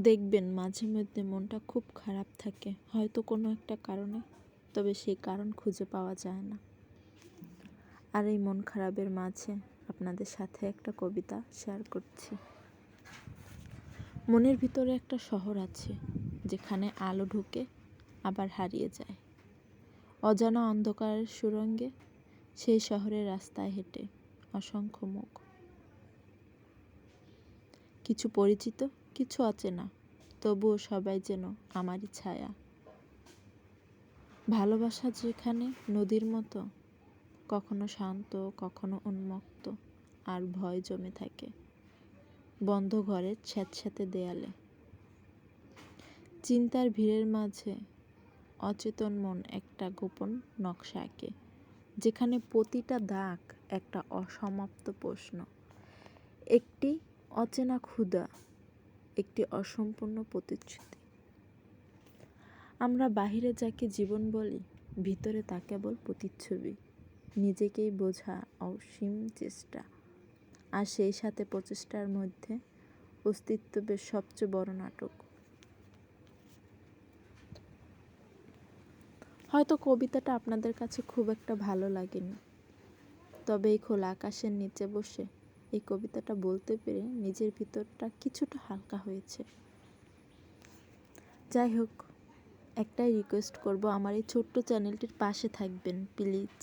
দেখবেন মাঝে মধ্যে মনটা খুব খারাপ থাকে, হয়তো কোনো একটা কারণে, তবে সেই কারণ খুঁজে পাওয়া যায় না। আর এই মন খারাপের মাঝে আপনাদের সাথে একটা কবিতা শেয়ার করছি। মনের ভিতরে একটা শহর আছে, যেখানে আলো ঢুকে, আবার হারিয়ে যায়। অজানা অন্ধকারের সুরঙ্গে, সেই শহরের রাস্তায় হেঁটে অসংখ্য মুখ। কিছু পরিচিত কিছু অচেনা তবুও সবাই যেন আমারই ছায়া। ভালোবাসা যেখানে নদীর মতো, কখনো শান্ত, কখনো উন্মুক্ত আর ভয় জমে থাকে বন্ধ ঘরের স্যাঁতস্যাঁতে দেয়ালে। চিন্তার ভিড়ের মাঝে অচেতন মন একটা গোপন নকশা আঁকে, যেখানে প্রতিটা দাগ একটা অসমাপ্ত প্রশ্ন, একটি অচেনা ক্ষুধা একটি অসম্পূর্ণ প্রতিশ্রুতি আমরা বাহিরে যাকে জীবন বলি, ভিতরে তা কেবল প্রতিচ্ছবি। নিজেকেই বোঝা অসীম চেষ্টা। আর সেই সাথে প্রচেষ্টার মধ্যে অস্তিত্বের সবচেয়ে বড় নাটক। হয়তো কবিতাটা আপনাদের কাছে খুব একটা ভালো লাগেনি। তবে এই খোলা আকাশের নিচে বসে এই কবিতাটা বলতে পেরে নিজের ভিতরটা কিছুটা হালকা হয়েছে। যাই হোক, একটাই রিকোয়েস্ট করব, আমার এই ছোট্ট চ্যানেলটির পাশে থাকবেন প্লিজ